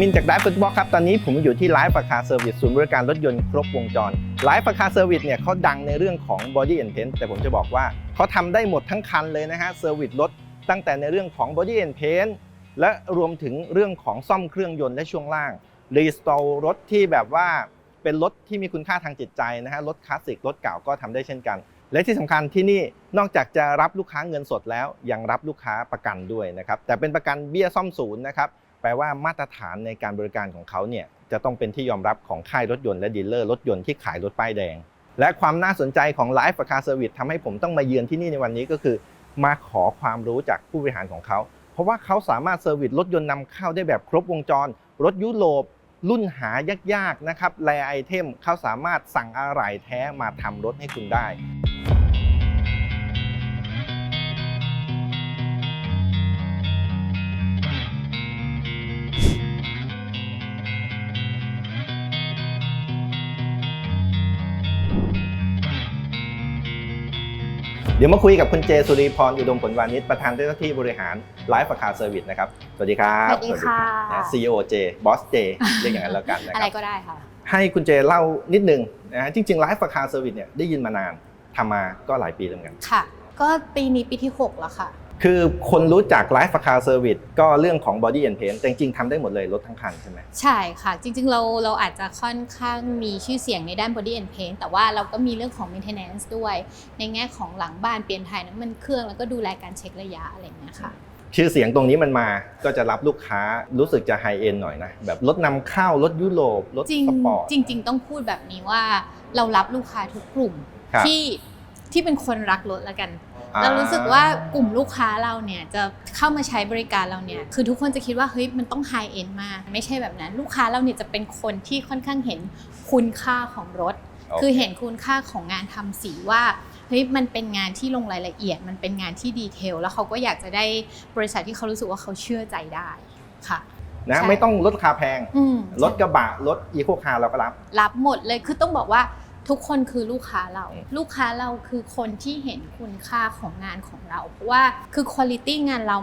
มินจากไลฟ์ฟุตบอลครับ ตอนนี้ผมอยู่ที่ไลฟ์ราคาเซอร์วิสศูนย์บริการรถยนต์ครบวงจรไลฟ์ราคาเซอร์วิสเนี่ยเขาดังในเรื่องของ Body and Paint แต่ผมจะบอกว่าเขาทำได้หมดทั้งคันเลยนะฮะเซอร์วิสรถตั้งแต่ในเรื่องของ Body and Paint และรวมถึงเรื่องของซ่อมเครื่องยนต์และช่วงล่างรีสตอร์รถที่แบบว่าเป็นรถที่มีคุณค่าทางจิตใจนะฮะรถคลาสสิกรถเก่าก็ทำได้เช่นกัน และที่สำคัญที่นี่นอกจากจะรับลูกค้าเงินสดแล้วยังรับลูกค้าประกันด้วยนะครับแต่เป็นประกันเบี้ยซ่อมศูนย์นะครับ แปลว่ามาตรฐานในการบริการของเขาเนี่ยจะต้องเป็นที่ยอมรับของค่ายรถยนต์และดีลเลอร์รถยนต์ที่ขายรถป้ายแดง และความน่าสนใจของ Life Car Service ทำให้ผมต้องมาเยือนที่นี่ในวันนี้ก็คือ มาขอความรู้จากผู้บริหารของเขา เพราะว่าเขาสามารถเซอร์วิสรถยนต์นำเข้าได้แบบครบวงจร รถยุโรปรุ่นหายากๆนะครับแรไอเทมเขาสามารถสั่งอะไหล่แท้มาทำรถให้คุณได้ เดี๋ยวมาคุยกับคุณเจสุรีพรอุดมผลวานิชประธานเจ้าหน้าที่บริหารไลฟ์ราคาเซอร์วิสนะครับ สวัสดีครับสวัสดีค่ะซีอีโอเจบอสเจเรียกอย่างนั้นแล้วกันนะอะคไรรับก็ได้ค่ะ ให้คุณเจเล่านิดนึงนะฮะจริงๆไลฟ์ราคาเซอร์วิสเนี่ยได้ยินมานานทำมาก็หลายปีแล้วเหมือนกันค่ะ ก็ปีนี้ปีที่ 6 แล้วค่ะ คือคนรู้จักไลฟ์ราคาเซอร์วิสก็เรื่องของ Body and Paint แต่จริงๆทำได้หมดเลยรถทั้งคันใช่ไหมใช่ค่ะ จริงๆ เราเราอาจจะค่อนข้างมีชื่อเสียงในด้าน body and paint แต่ว่าเราก็มีเรื่องของ maintenance ด้วย ในแง่ของหลังบ้านเปลี่ยนถ่ายน้ำมันเครื่องแล้วก็ดูแลการเช็คระยะอะไรอย่างเงี้ยค่ะชื่อเสียงตรงนี้มันมาก็จะรับลูกค้ารู้สึกจะไฮเอ็นหน่อยนะ แบบรถนำเข้ารถยุโรปรถจริงสปอร์ตจริง ๆ ต้องพูดแบบนี้ว่าเรารับลูกค้าทุกกลุ่มครับที่ที่เป็นคนรักรถละกันอ่ เรารู้สึกว่ากลุ่มลูกค้าเราเนี่ยจะเข้ามาใช้บริการเราเนี่ยคือทุกคนจะคิดว่าเฮ้ยมันต้องไฮเอ็นมาก ไม่ใช่แบบนั้น ลูกค้าเราเนี่ยจะเป็นคนที่ค่อนข้างเห็นคุณค่าของรถโอเคคือเห็นคุณค่าของงานทำสีว่าเฮ้ยมันเป็นงานที่ลงรายละเอียด มันเป็นงานที่ดีเทล แล้วเขาก็อยากจะได้บริษัทที่เขารู้สึกว่าเขาเชื่อใจได้ค่ะนะใช่ไม่ต้องรถราคาแพงอืมรถกระบะ รถอีโคคาร์เราก็รับ รับหมดเลย คือต้องบอกว่า ทุกคนคือลูกค้าเราอืมลูกค้าเราคือคนที่เห็นคุณค่าของงานของเรา เพราะว่าคือคุณภาพงานเรา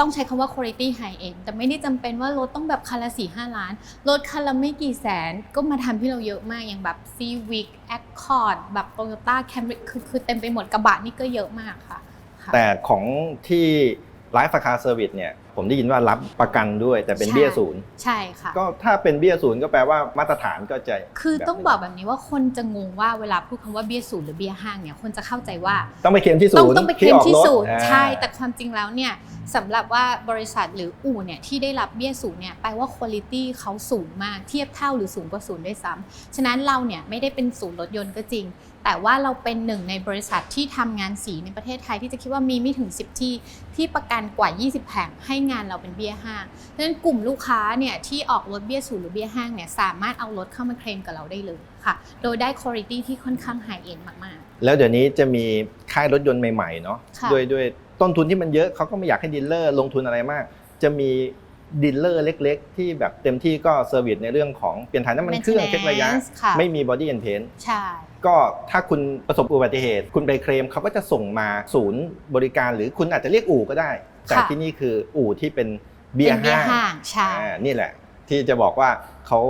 ต้องใช้คำว่าคุณภาพ high end แต่ไม่ได้จำเป็นว่ารถต้องแบบคันละสี่ห้าล้าน รถคันละไม่กี่แสน ก็มาทำที่เราเยอะมาก อย่างแบบ Civic Accord แบบ Toyota Camry คือคือเต็มไปหมดกระบะนี่ก็เยอะมากค่ะค่ะแต่ของที่ไลฟ์ราคาเซอร์วิสเนี่ย ผมได้ยินว่ารับประกันด้วย แต่เป็นใช่เบี้ยศูนย์ใช่ค่ะ ก็ถ้าเป็นเบี้ยศูนย์ก็แปลว่ามาตรฐานก็จะคือแบบต้องบอกแบบนี้ว่าคนจะงงว่าเวลาพูดคำว่าเบี้ยศูนย์หรือเบี้ยห้างเนี่ยคนจะเข้าใจว่าต้องไปเคลมที่ศูต้องนย์ต้องไปเคลมที่ออกรถศูนย์อ่าใช่ แต่ความจริงแล้วเนี่ยสำหรับว่าบริษัทหรืออู่เนี่ยที่ได้รับเบี้ยศูนย์เนี่ยแปลว่าคุณภาพเขาสูงมากเทียบเท่าหรือสูงกว่าศูนย์ด้วยซ้ำฉะนั้นเราเนี่ยไม่ได้เป็นศูนย์รถยนต์ก็จริง แต่ว่าเราเป็นหนึ่งในบริษัทที่ทำงานสีในประเทศไทยที่จะคิดว่ามีไม่ถึง 10 ที่ที่ประกันกว่า 20แห่งให้งานเราเป็นเบี้ยห้างฉะนั้นกลุ่มลูกค้าเนี่ยที่ออกรถเบี้ยศูนย์หรือเบี้ยห้างเนี่ยสามารถเอารถเข้ามาเคลมกับเราได้เลยค่ะ โดยได้คุณภาพที่ค่อนข้างไฮเอ็นมากแล้วเดี๋ยวนี้จะมีค่ายรถยนต์ใหม่ๆเนาะค่ะด้วยด้วยต้นทุนที่มันเยอะเขาก็ไม่อยากให้ดีลเลอร์ลงทุนอะไรมาก จะมี ดีลเลอร์เล็ก ๆ ที่แบบเต็มที่ก็เซอร์วิสในเรื่องของเปลี่ยนถ่ายน้ำมันเครื่อง Maintenance เช็คระยะ ค่ะ ไม่มีบอดี้แอนเพนๆใช่ ก็ถ้าคุณประสบอุบัติเหตุ คุณไปเคลมเขาก็จะส่งมาศูนย์บริการ หรือคุณอาจจะเรียกอู่ก็ได้ แต่ค่ะที่นี่คืออู่ที่เป็นเบี้ยเป็นเบี้ยห้างห้างใช่ อ่านี่แหละ ที่จะบอกว่าเขา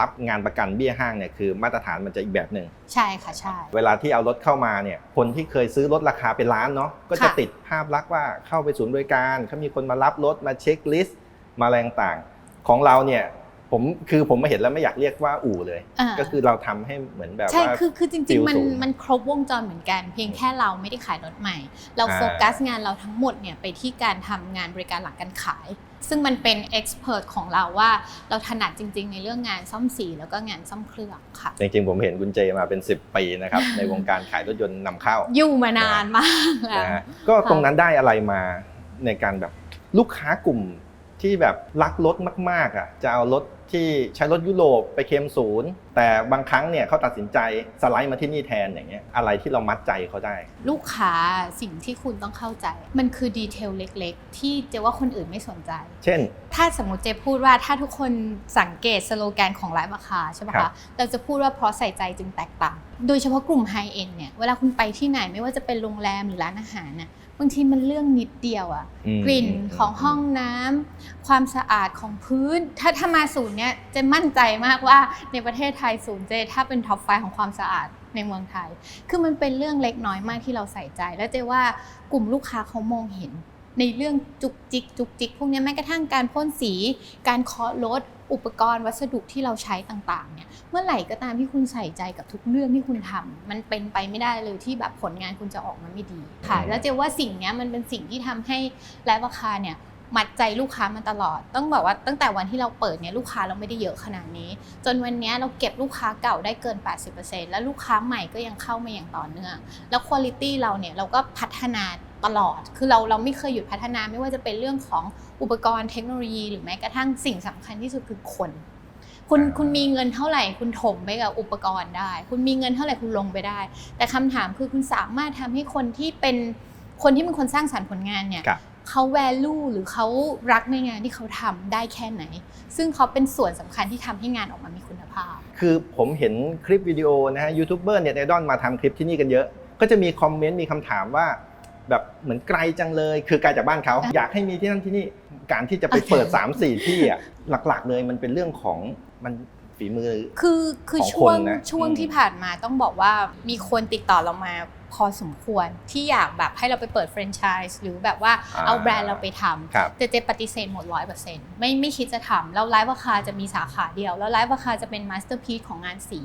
รับงานประกันเบี้ยห้างเนี่ยคือมาตรฐานมันจะอีกแบบหนึ่ง ใช่ค่ะใช่ เวลาที่เอารถเข้ามาเนี่ย คนที่เคยซื้อรถราคาเป็นล้านเนาะ ก็จะค่ะ ติดภาพลักษณ์ว่าเข้าไปศูนย์บริการเขามีคนมารับรถมาเช็คลิสต์ มาแรงต่างของเราเนี่ยผมคือผมมาเห็นแล้วไม่อยากเรียกว่าอู่เลยอ่าก็คือเราทำให้เหมือนแบบใช่ว่าคือคือจฟิริงลๆมันสูงมันครบวงจรเหมือนกัน เพียงแค่เราไม่ได้ขายรถใหม่ เราอ่าโฟกัสงานเราทั้งหมดเนี่ยไปที่การทำงานบริการหลังการขาย ซึ่งมันเป็นเอ็กซ์เพรสของเราว่าเราถนัดจริง ๆ ในเรื่องงานซ่อมสีแล้วก็งานซ่อมเครื่องค่ะจริงๆผมเห็นคุณเจมาเป็น 10 ปีนะครับในวงการขายรถยนต์นำเข้า อยู่มานานมากแล้วนะฮะก็ตรงนั้นได้อะไรมาในการแบบลูกค้ากลุ่ม ที่แบบรักรถมากๆอะจะเอารถที่ใช้รถยุโรปไปเคลมศูนย์ แต่บางครั้งเนี่ยเขาตัดสินใจสไลด์มาที่นี่แทนอย่างเงี้ยอะไรที่เรามัดใจเขาได้ ลูกค้าสิ่งที่คุณต้องเข้าใจ มันคือดีเทลเล็กๆ ที่เจว่าคนอื่นไม่สนใจ เช่น ถ้าสมมติเจพูดว่าถ้าทุกคนสังเกตสโลแกนของร้านราคาใช่ไหมครัคะบเราจะพูดว่าเพราะใส่ใจจึงแตกต่าง โดยเฉพาะกลุ่มไฮเอ็นเนี่ยเวลาคุณไปที่ไหนไม่ว่าจะเป็นโรงแรมหรือร้านอาหารน่ะ บางทีมันเรื่องนิดเดียวอะอืมกลิ่นของห้องน้ำความสะอาดของพื้น ถ้าถ้ามาศูนย์เนี้ยเจะมั่นใจมากว่าในประเทศไทยศูนย์เจถ้าเป็นท็อปไฟของความสะอาดในเมืองไทย คือมันเป็นเรื่องเล็กน้อยมากที่เราใส่ใจ แล้วเจว่ากลุ่มลูกค้าเขามองเห็น ในเรื่องจุกจิกจุกจิกพวกเนี้ยแม้กระทั่งการพ่นสี การเคาะรถ อุปกรณ์วัสดุที่เราใช้ต่างๆเนี่ยเมื่อไหร่ก็ตามที่คุณใส่ใจกับทุกเรื่องที่คุณทำมันเป็นไปไม่ได้เลยที่แบบผลงานคุณจะออกมาไม่ดีค่ะอืมแล้วเจว่าสิ่งเนี้ยมันเป็นสิ่งที่ทำให้ไลฟ์ราคาเนี่ยมัดใจลูกค้ามาตลอด ต้องบอกว่าตั้งแต่วันที่เราเปิดเนี่ยลูกค้าเราไม่ได้เยอะขนาดนี้ จนวันเนี้ยเราเก็บลูกค้าเก่าได้เกิน 80%แล้วลูกค้าใหม่ก็ยังเข้ามาอย่างต่อเนื่อง แล้วคุณภาพเราเนี่ยเราก็พัฒนาตลอด คือเราเราไม่เคยหยุดพัฒนาไม่ว่าจะเป็นเรื่องของ อุปกรณ์เทคโนโลยีหรือแม้กระทั่งสิ่งสำคัญที่สุดคือคน คุณอ่าคุณมีเงินเท่าไหร่ คุณถมไปกับอุปกรณ์ได้ คุณมีเงินเท่าไหร่คุณลงไปได้ แต่คำถามคือคุณสามารถทำให้คนที่เป็นคนที่เป็นคนสร้างสรรค์ผลงานเนี่ยครับเขา value หรือเขารักในงานที่เขาทำได้แค่ไหน ซึ่งเขาเป็นส่วนสำคัญที่ทำให้งานออกมามีคุณภาพ คือผมเห็นคลิปวิดีโอนะฮะยูทูบเบอร์เน็ตไอดอลมาทำคลิปที่นี่กันเยอะ ก็จะมีคอมเมนต์มีคำถามว่า แบบเหมือนไกลจังเลย คือไกลจากบ้านเขาอะอยากให้มีที่นั่นที่นี่การที่จะไปเปิด 3 4 ที่อะหลักๆ เลยมันเป็นเรื่องของมันฝีมือคือคือของช่วงคนนะช่วงอืมที่ผ่านมาต้องบอกว่ามีคนติดต่อเรามาพอสมควรที่อยากแบบให้เราไปเปิดแฟรนไชส์หรือแบบว่าเอาแบรนด์เราไปทำครับแต่เจปฏิเสธหมดร้อยเปอร์เซ็นต์ไม่ไม่คิดจะทำแล้วไลฟ์ราคาจะมีสาขาเดียว แล้วไลฟ์ราคาจะเป็นมาสเตอร์พี e ของงานสี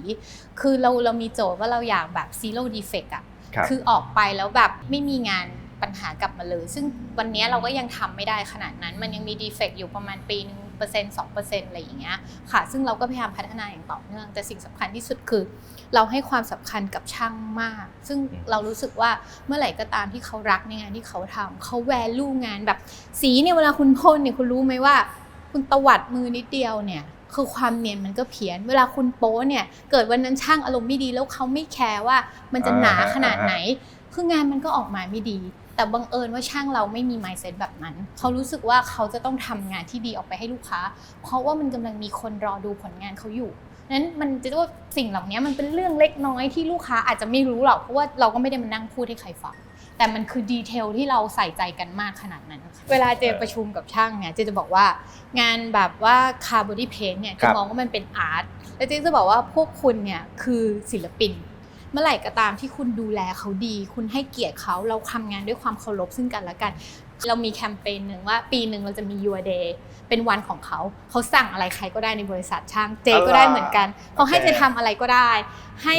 คือเราเรามีโจทย์ว่าเราอยากแบบซีโร่ดีเฟกอะ คือออกไปแล้วแบบไม่มีงานปัญหากลับมาเลย ซึ่งวันนี้เราก็ยังทำไม่ได้ขนาดนั้น มันยังมีดีเฟกต์อยู่ประมาณปีหนึ่งเปอร์เซ็นต์สองเปอร์เซ็นต์อะไรอย่างเงี้ยค่ะ ซึ่งเราก็พยายามพัฒนาอย่างต่อเนื่อง แต่สิ่งสำคัญที่สุดคือ เราให้ความสำคัญกับช่างมาก ซึ่งเรารู้สึกว่าเมื่อไหร่ก็ตามที่เขารักในงานที่เขาทำเขาแวลูงานแบบสีเนี่ยเวลาคุณพ่นเนี่ยคุณรู้ไหมว่า คุณตวัดมือนิดเดียวเนี่ย คือความเนียนมันก็เพี้ยน เวลาคุณโป๊เนี่ย เกิดวันนั้นช่างอารมณ์ไม่ดีแล้วเขาไม่แคร์ว่ามันจะหนาขนาดไหน คืองานมันก็ออกมาไม่ดี แต่บังเอิญว่าช่างเราไม่มี mindset แบบนั้น เขารู้สึกว่าเขาจะต้องทำงานที่ดีออกไปให้ลูกค้า เพราะว่ามันกำลังมีคนรอดูผลงานเขาอยู่นั้นมันจะว่าสิ่งเหล่านี้มันเป็นเรื่องเล็กน้อยที่ลูกค้าอาจจะไม่รู้หรอกเพราะว่าเราก็ไม่ได้มานั่งพูดให้ใครฟัง แต่มันคือดีเทลที่เราใส่ใจกันมากขนาดนั้น เวลาเจประชุมกับช่างเนี่ยเจจะบอกว่างานแบบว่าคาร์บอดี้เพนเนี่ยครัจะบมองว่ามันเป็นอาร์ตแล้วเจจะบอกว่าพวกคุณเนี่ยคือศิลปิน เมื่อไหร่ก็ตามที่คุณดูแลเขาดี คุณให้เกียรติเขาเราทำงานด้วยความเคารพซึ่งกันและกัน เรามีแคมเปญหนึ่งว่าปีหนึ่งเราจะมี Your Day เป็นวันของเขา เขาสั่งอะไรใครก็ได้ในบริษัทช่างเจก็ได้เหมือนกันเขาให้โอเคเจทำอะไรก็ได้ ให้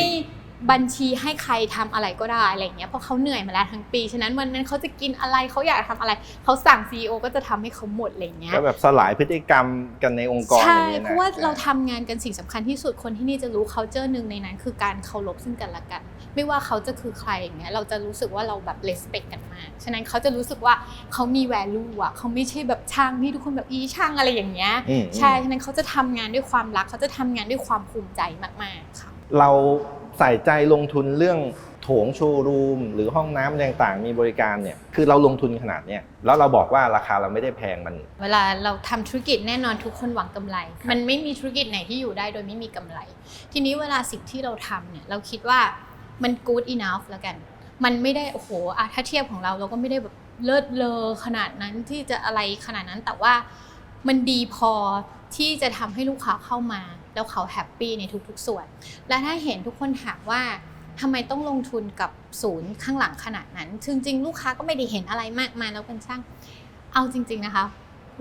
บัญชีให้ใครทำอะไรก็ได้อะไรอย่างเงี้ยเพราะเขาเหนื่อยมาแล้วทั้งปี ฉะนั้นวันนั้นเขาจะกินอะไรเขาอยากทำอะไร เขาสั่ง CEO ก็จะทำให้เขาหมดอะไรอย่างเงี้ยก็แบบสลายพฤติกรรมกันในองค์กรใช่อย่งนี้นเพราะว่าเราทำงานกันสิ่งสำคัญที่สุดคนที่นี่จะรู้ culture หนึ่งในนั้น คือการเคารพซึ่งกันและกัน ไม่ว่าเขาจะคือใครอย่างเงี้ยเราจะรู้สึกว่าเราแบบ respect กันมาก ฉะนั้นเขาจะรู้สึกว่าเขามี value อะเขาไม่ใช่แบบช่างที่ทุกคนแบบอีช่างอะไรอย่างเงี้ยอืมใช่ฉะนั้นเขาจะทำงานด้วยความรักเขาจะทำงานด้วยความภูมิใจมากๆค่ะเรา ใส่ใจลงทุนเรื่องโถงโชว์รูม หรือห้องน้ำอะไรต่างๆ มีบริการเนี่ยคือเราลงทุนขนาดเนี้ยแล้วเราบอกว่าราคาเราไม่ได้แพงมัน เวลาเราทำธุรกิจแน่นอนทุกคนหวังกำไร มันไม่มีธุรกิจไหนที่อยู่ได้โดยไม่มีกำไร ทีนี้เวลาสิ่งที่เราทำเนี่ยเราคิดว่ามัน good enough แล้วกัน มันไม่ได้โอ้โหอะถ้าเทียบของเราเราก็ไม่ได้แบบเลิศเลอขนาดนั้นที่จะอะไรขนาดนั้นแต่ว่ามันดีพอที่จะทำให้ลูกค้าเข้ามา แล้วเขาแฮปปี้ในทุกๆ ส่วน และถ้าเห็นทุกคนถามว่าทำไมต้องลงทุนกับศูนย์ข้างหลังขนาดนั้นจริงๆ ลูกค้าก็ไม่ได้เห็นอะไรมากมายแล้วเป็นช่าง เอาจริง ๆนะคะ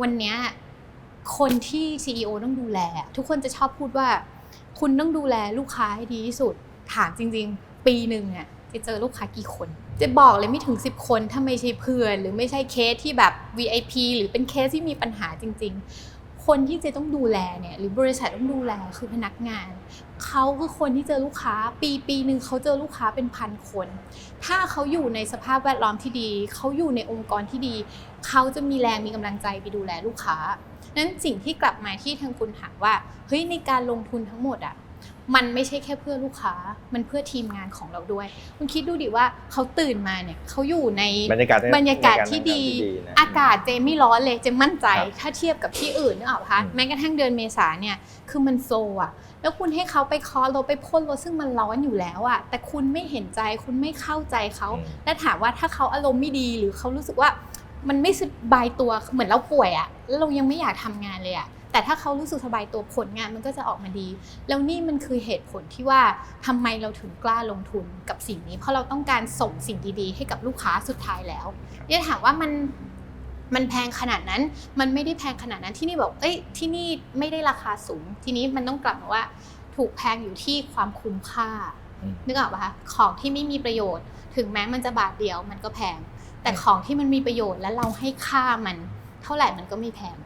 วันนี้คนที่ CEO ต้องดูแล ทุกคนจะชอบพูดว่า คุณต้องดูแลลูกค้าให้ดีที่สุด ถามจริง ๆ ปีหนึ่งอะจะเจอลูกค้ากี่คน จะบอกเลยไม่ถึง 10 คนถ้าไม่ใช่เพื่อน หรือไม่ใช่เคสที่แบบ VIP หรือเป็นเคสที่มีปัญหาจริง ๆ คนที่เจะต้องดูแลเนี่ยหรือบริษัทต้องดูแลคือพนักงาน เขาคือคนที่เจอลูกค้า ปีปีหนึ่งเขาเจอลูกค้าเป็นพันคน ถ้าเขาอยู่ในสภาพแวดล้อมที่ดี เขาอยู่ในองค์กรที่ดี เขาจะมีแรงมีกำลังใจไปดูแลลูกค้านั้นสิ่งที่กลับมาที่ทางคุณถามว่าเฮ้ยในการลงทุนทั้งหมดอะ มันไม่ใช่แค่เพื่อลูกค้า มันเพื่อทีมงานของเราด้วย คุณคิดดูดิว่าเขาตื่นมาเนี่ยเขาอยู่ในบรรยากาศบรรยากาศที่ดีนะอากาศเจมไม่ร้อนเลยเจมมั่นใจครับถ้าเทียบกับที่อื่นนึกออกปะคะอืมแม้กระทั่งเดือนเมษาเนี่ยคือมันโซอะแล้วคุณให้เขาไปเคอรถไปพ่นรถซึ่งมันร้อนอยู่แล้วอะแต่คุณไม่เห็นใจคุณไม่เข้าใจเขาอืมและถามว่าถ้าเขาอารมณ์ไม่ดีหรือเขารู้สึกว่ามันไม่สบายตัวเหมือนเราป่วยอะแล้วเรายังไม่อยากทำงานเลยอะ แต่ถ้าเขารู้สึกสบายตัวผลงานมันก็จะออกมาดี แล้วนี่มันคือเหตุผลที่ว่าทำไมเราถึงกล้าลงทุนกับสิ่งนี้ เพราะเราต้องการส่งสิ่งดีๆ ให้กับลูกค้าสุดท้ายแล้วเนี่ยถามว่ามันมันแพงขนาดนั้น มันไม่ได้แพงขนาดนั้นที่นี่บอก เอ้ย ที่นี่ไม่ได้ราคาสูง ทีนี้มันต้องกลับมาว่า ถูกแพงอยู่ที่ความคุ้มค่าอืมนึกออกปะคะ ของที่ไม่มีประโยชน์ ถึงแม้มันจะบาทเดียวมันก็แพง แต่ของที่มันมีประโยชน์และเราให้ค่ามัน เท่าไหร่มันก็ไม่แพง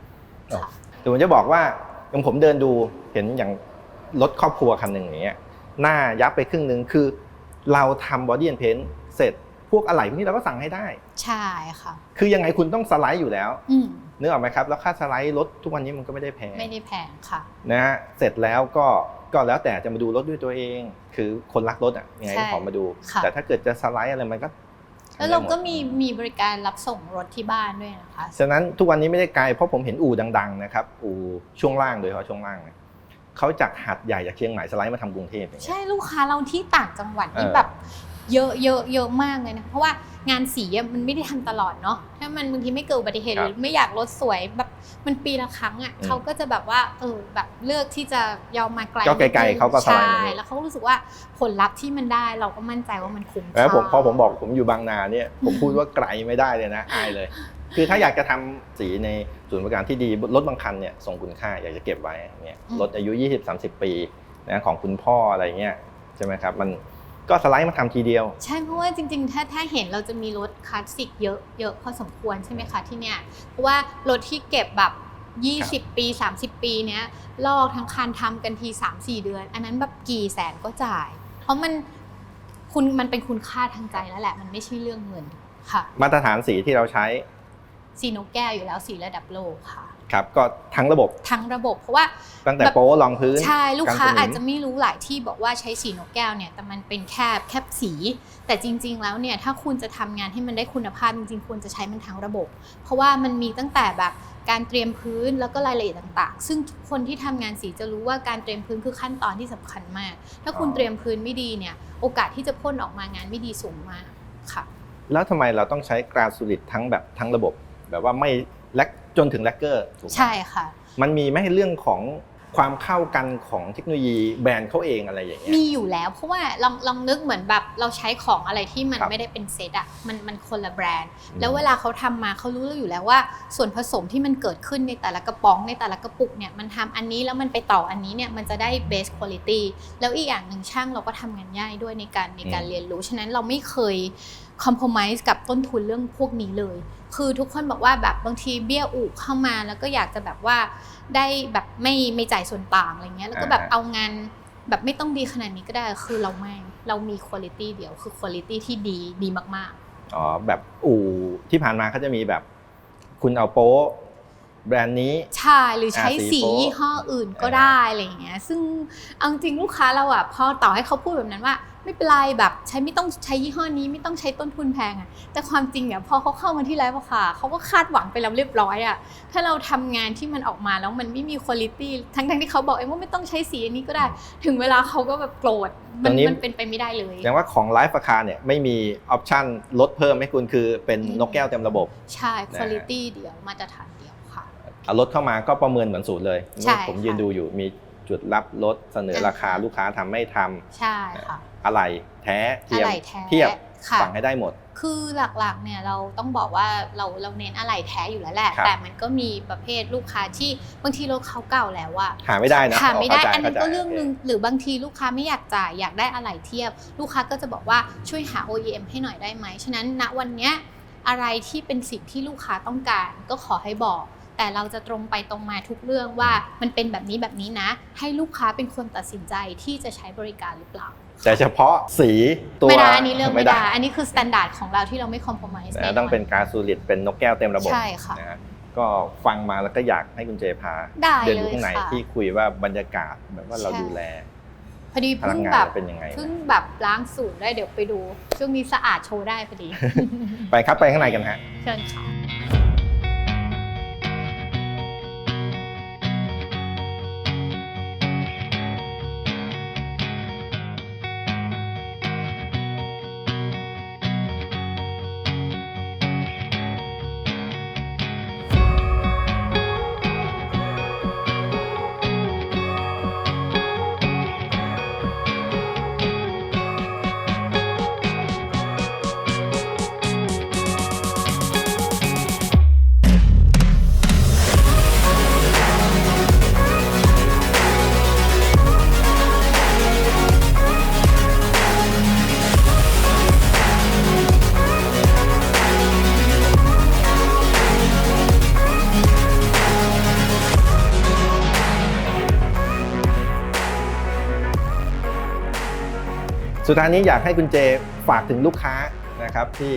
ค่ะ แต่ผมจะบอกว่าอย่างผมเดินดูเห็นอย่างรถครอบครัวคันหนึ่งอย่างเงี้ยหน้ายับไปครึ่งหนึ่งคือ เราทำบอดี้แอนเพนเสร็จพวกอะไหล่พวกนี้เราก็สั่งให้ได้ ใช่ค่ะ คือยังไงคุณต้องสไลด์อยู่แล้วอืมนึกออกไหมครับ แล้วค่าสไลด์รถทุกวันนี้มันก็ไม่ได้แพงไม่ได้แพงค่ะ นะฮะเสร็จแล้วก็ก็แล้วแต่จะมาดูรถด้วยตัวเอง คือคนรักรถอะยังไงก็ใช่ขอมาดู ค่ะ แต่ถ้าเกิดจะสไลด์อะไรมันก็ แล้วเราทำได้หดก็มีมีบริการรับส่งรถที่บ้านด้วยนะคะฉะนั้นทุกวันนี้ไม่ได้ไกลเพราะผมเห็นอู่ดัง ๆ นะครับ อู่ช่วงล่างโดยเฉพาะช่วงล่างเนี่ยเขาจากหัดใหญ่จากเชียงใหม่สไลด์มาทำกรุงเทพอย่างเงี้ยใช่ลูกค้าเราที่ต่างจังหวัดนี่เออแบบเยอะเยอะเยอะมากเลยนะเพราะว่างานสีอะมันไม่ได้ทำตลอดเนาะถ้ามันบางทีไม่เกิดอุบัติเหตุคหรับรือไม่อยากรถสวยแบบ มันปีละครั้งอะอืมเขาก็จะแบบว่าเออแบบเลือกที่จะยอมมาไกลก็ไกลๆเขาก็สไลด์ใช่มาเลยแล้วเขาก็รู้สึกว่าผลลัพธ์ที่มันได้เราก็มั่นใจว่ามันคุ้มแล้วผมค่าพอผมบอกผมอยู่บางนาเนี่ยผมพูดว่าไกลไม่ได้เลยนะอายเลย คือถ้าอยากจะทำสีในศูนย์บริการที่ดีรถบางคันเนี่ยทรงคุณค่าอยากจะเก็บไว้เนี่ยรถอายุ 20-30 ปีนะของคุณพ่ออะไรเงี้ยใช่ไหมครับมัน ก็สไลด์มาทำทีเดียว ใช่เพราะว่าจริงๆ ถ้าถ้าเห็นเราจะมีรถคลาสสิกเยอะเยอะพอสมควรใช่ไหมคะที่เนี่ยเพราะว่ารถที่เก็บแบบ 20 ปี 30 ปีเนี้ยลอกทั้งคันทำกันที 3-4 เดือน อันนั้นแบบกี่แสนก็จ่าย เพราะมันคุณมันเป็นคุณค่าทางใจแล้วแหละ มันไม่ใช่เรื่องเงินค่ะ มาตรฐานสีที่เราใช้ สีนกแก้วอยู่แล้วสีระดับโลกค่ะ ครับก็ทั้งระบบทั้งระบบเพราะว่าตั้งแต่แบบโป๊รองพื้นใช่ลูกค้ากันสนิมอาจจะไม่รู้หลายที่บอกว่าใช้สีนกแก้วเนี่ยแต่มันเป็นแค่แค่สี แต่จริง ๆ แล้วเนี่ยถ้าคุณจะทำงานให้มันได้คุณภาพจริงๆควรจะใช้มันทั้งระบบ เพราะว่ามันมีตั้งแต่แบบการเตรียมพื้นแล้วก็รายละเอียดต่าง ๆ ซึ่งคนที่ทำงานสีจะรู้ว่าการเตรียมพื้นคือขั้นตอนที่สำคัญมาก ถ้าคุณเตรียมพื้นไม่ดีเนี่ยโอกาสที่จะพ่นออกมางานไม่ดีสูงมากค่ะ แล้วทำไมเราต้องใช้กราสูลิดทั้งแบบทั้งระบบ แบบว่าไม่ แลกจนถึงแลกเกอร์ถูกไหมใช่ค่ะ มันมีไหมเรื่องของความเข้ากันของเทคโนโลยีแบรนด์เขาเองอะไรอย่างเงี้ย มีอยู่แล้วเพราะว่าลองลองนึกเหมือนแบบเราใช้ของอะไรที่มันครับไม่ได้เป็นเซตอะมันมันคนละแบรนด์ อืม แล้วเวลาเขาทำมาเขารู้อยู่แล้วว่า ส่วนผสมที่มันเกิดขึ้นในแต่ละกระป๋องในแต่ละกระปุกเนี่ยมันทำอันนี้แล้วมันไปต่ออันนี้เนี่ยมันจะได้ best quality แล้วอีกอย่างหนึ่งช่างเราก็ทำงานง่ายด้วยในการในการเรียนรู้ฉะนั้นเราไม่เคย compromise กับต้นทุนเรื่องพวกนี้เลย คือทุกคนบอกว่าแบบบางทีเบี้ยอู่เข้ามาแล้วก็อยากจะแบบว่าได้แบบไม่ไม่จ่ายส่วนต่างอะไรเงี้ยแล้วก็แบบอ่าเอางานแบบไม่ต้องดีขนาดนี้ก็ได้คือเราไม่เรามีคุณภาพเดียวคือคุณภาพที่ดีดีมากอ๋อแบบอู่ที่ผ่านมาเขาจะมีแบบ คุณเอาโป๊ะแบรนด์นี้ๆใช่หรือใช้อ่าสีสีโป๊ะยี่ห้ออื่นก็ได้อะไรอย่างเงี้ยซึ่งเอาจริงลูกค้าเราอะพอต่อให้เขาพูดแบบนั้นว่า ไม่เป็นไรแบบใช้ไม่ต้องใช้ยี่ห้อนี้ไม่ต้องใช้ต้นทุนแพงอะแต่ความจริงอะพอเขาเข้ามาที่ไลฟ์ราคาเขาก็คาดหวังไปแล้วเรียบร้อยอะถ้าเราทำงานที่มันออกมาแล้วมันไม่มีคุณภาพทั้งทั้งๆที่เขาบอกเองว่าไม่ต้องใช้สีอันนี้ก็ได้ ถึงเวลาเขาก็แบบโกรธมัตรงนี้มันเป็นไปไม่ได้เลยแสดงว่าของไลฟ์ราคาเนี่ยไม่มีออปชันลดเพิ่มให้คุณคือเป็นนกแก้วเต็มระบบ ใช่คุณภาพเดียวมาตรฐานเดียวค่ะเอารถเข้ามาก็ประเมินเหมือนศูนย์เลยใช่ผมยืนค่ะดูอยู่มี จุดรับรถเสนอราคาอ่าลูกค้าทำไม่ทำใช่ค่ะอะไรแท้เทียมอะไรแท้เทียบค่ะสั่งให้ได้หมด คือหลักๆเนี่ยเราต้องบอกว่าเราเราเน้นอะไรแท้อยู่แล้วแหละครับแต่มันก็มีประเภทลูกค้าที่บางทีรถเขาเก่าแล้วอะหาไม่ได้นะหาไม่ได้เข้าใจอันนั้นก็เข้าใจเรื่องหนึ่งหรือบางทีลูกค้าไม่อยากจ่ายอยากได้อะไรเทียบ ลูกค้าก็จะบอกว่าช่วยหา OEM ให้หน่อยได้ไหมฉะนั้นณวันเนี้ยอะไรที่เป็นสิ่งที่ลูกค้าต้องการก็ขอให้บอก แต่เราจะตรงไปตรงมาทุกเรื่องว่ามันเป็นแบบนี้แบบนี้นะ ให้ลูกค้าเป็นคนตัดสินใจที่จะใช้บริการหรือเปล่าแต่เฉพาะสีตัวไม่ได้อันนี้เรื่องไม่ได้ อันนี้คือมาตรฐานของเราที่เราไม่คอมโพมไ s นะต้องเป็นการสูลิดเป็นนกแก้วเต็มระบบใช่ค่ะนะฮะก็ฟังมาแล้วก็อยากให้คุณเจพาได้เดินเลดูยข้างในค่ะที่คุยว่าบรรยากาศแบบว่าเราใช่ดูแลพอดีพลัเพิ่งงงานแบบเป็นยังไงเพิ่งแบบล้างสูตรได้เดี๋ยวไปดู ช่วงนี้สะอาดโชว์ได้พอดีช่วงนี้สะอาดโชว์ได้พอดีไปครับไปข้างในกันฮะเชิญค่ะ สุดท้ายนี้อยากให้คุณเจฝากถึงลูกค้านะครับที่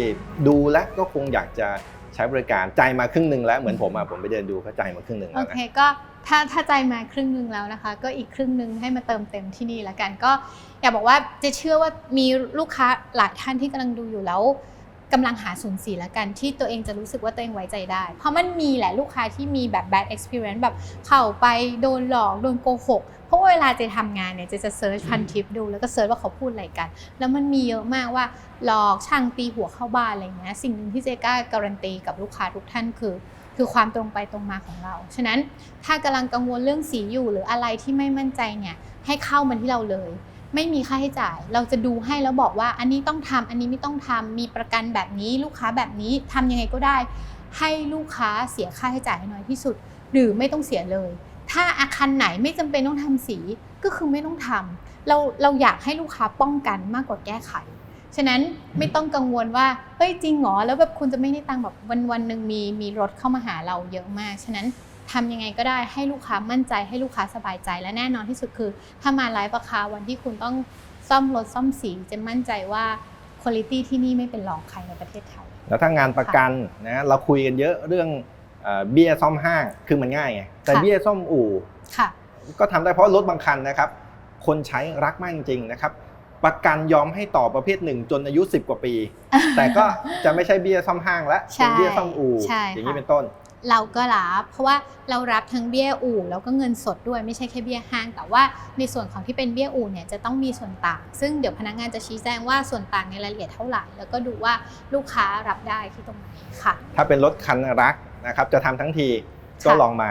ดูและก็คงอยากจะใช้บริการใจมาครึ่งหนึ่งแล้วเหมือนผมอะผมไปเดินดูเขาใจมาครึ่งหนึ่งโอแล้วนะ เคก็ถ้าถ้าใจมาครึ่งหนึ่งแล้วนะคะ ก็อีกครึ่งหนึ่งให้มาเติมเต็มที่นี่แล้วกันก็อยากบอกว่าเจะเชื่อว่ามีลูกค้าหลายท่านที่กำลังดูอยู่แล้วกำลังหาศูนย์สีแล้วกันที่ตัวเองจะรู้สึกว่าตัวเองไว้ใจได้ เพราะมันมีแหละลูกค้าที่มีแบบ bad experience แบบเข้าไปโดนหลอกโดนโกหก ราะว่าเวลาเจทำงานเนี่ยเจจะเซิร์ชพันทิปดูแล้วก็เซิร์ชว่าเขาพูดอะไรกัน แล้วมันมีเยอะมากว่าหลอกช่างตีหัวเข้าบ้านอะไรอย่างเงี้ยสิ่งหนึ่งที่เจกล้าการันตีกับลูกค้าทุกท่านคือคือความตรงไปตรงมาของเรา ฉะนั้นถ้ากำลังกังวลเรื่องสีอยู่หรืออะไรที่ไม่มั่นใจเนี่ยให้เข้ามาที่เราเลย ไม่มีค่าใช้จ่าย เราจะดูให้แล้วบอกว่าอันนี้ต้องทำอันนี้ไม่ต้องทำมีประกันแบบนี้ลูกค้าแบบนี้ทำยังไงก็ได้ ให้ลูกค้าเสียค่าใช้จ่ายให้น้อยที่สุด หรือไม่ต้องเสียเลย ถ้าอาคารไหนไม่จำเป็นต้องทำสีก็คือไม่ต้องทำเราเราอยากให้ลูกค้าป้องกันมากกว่าแก้ไข ฉะนั้นไม่ต้องกังวลว่าเฮ้ยจริงเหรอแล้วแบบคุณจะไม่ได้ตังค์แบบวันวันๆหนึ่งมีมีรถเข้ามาหาเราเยอะมาก ฉะนั้นทำยังไงก็ได้ให้ลูกค้ามั่นใจให้ลูกค้าสบายใจและแน่นอนที่สุดคือ ถ้ามาไลฟ์ราคาวันที่คุณต้องซ่อมรถซ่อมสีจะมั่นใจว่าคุณภาพที่นี่ไม่เป็นรองใครในประเทศไทยแล้วถ้างานประกันนะเราคุยกันเยอะเรื่อง เอ่อเบี้ยซ่อมห้างคือมันง่ายไงแต่ค่ะเบี้ยซ่อมอู่ค่ะก็ทำได้เพราะรถบางคันนะครับ คนใช้รักมากจริงๆนะครับ ประกันยอมให้ต่อประเภทหนึ่งจนอายุ 10 กว่าปี แต่ก็จะไม่ใช่เบี้ยซ่อมห้างและใช่เป็นเบี้ยซ่อมอู่ใช่อย่างนี้ค่ะเป็นต้น เราก็รับเพราะว่าเรารับทั้งเบี้ยอู่แล้วก็เงินสดด้วยไม่ใช่แค่เบี้ยห้าง แต่ว่าในส่วนของที่เป็นเบี้ยอู่เนี่ยจะต้องมีส่วนต่าง ซึ่งเดี๋ยวพนักงานจะชี้แจงว่าส่วนต่างในรายละเอียดเท่าไหร่ แล้วก็ดูว่าลูกค้ารับได้ที่ตรงไหนค่ะ ถ้าเป็นรถคันรักนะครับจะทำทั้งทีก็ค่ะลองมา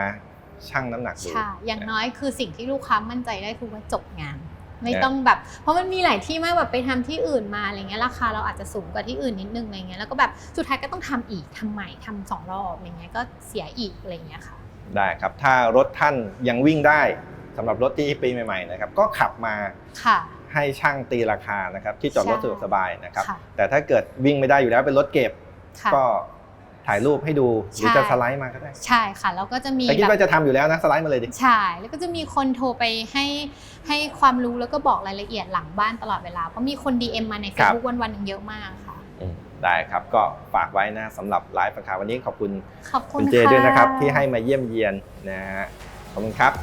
ชั่งน้ำหนักดูใช่อย่างน้อยคือสิ่งที่ลูกค้ามั่นใจได้คือว่าจบงาน ไม่นะต้องแบบ เพราะมันมีหลายที่มากแบบไปทำที่อื่นมาอะไรเงี้ยราคาเราอาจจะสูงกว่าที่อื่นนิดนึงอะไรเงี้ยแล้วก็แบบสุดท้ายก็ต้องทำอีกทำใหม่ทำสองรอบอะไรเงี้ยก็เสียอีกอะไรเงี้ยค่ะ ได้ครับถ้ารถท่านยังวิ่งได้สำหรับรถที่ปีใหม่ๆนะครับก็ขับมาค่ะให้ช่างตีราคานะครับที่จอดรถใช่สะดวกสบายนะครับค่ะแต่ถ้าเกิดวิ่งไม่ได้อยู่แล้วเป็นรถเก็บค่ะก็ ถ่ายรูปให้ดูหรือใช่จะสไลด์มาก็ได้ ใช่ค่ะแล้วก็จะมีแต่คิดแบบว่าจะทำอยู่แล้วนะสไลด์มาเลยดิใช่ แล้วก็จะมีคนโทรไปให้ให้ความรู้แล้วก็บอกรายละเอียดหลังบ้านตลอดเวลาเพราะมีคน DM มาในครับ Facebook วันวันๆหนึ่งเยอะมากค่ะอืมได้ครับก็ฝากไว้นะสำหรับไลฟ์ราคาวันนี้ขอบคุณขอบคุคุณณเจค่ะด้วยนะครับที่ให้มาเยี่ยมเยียนนะฮะขอบคุณครับ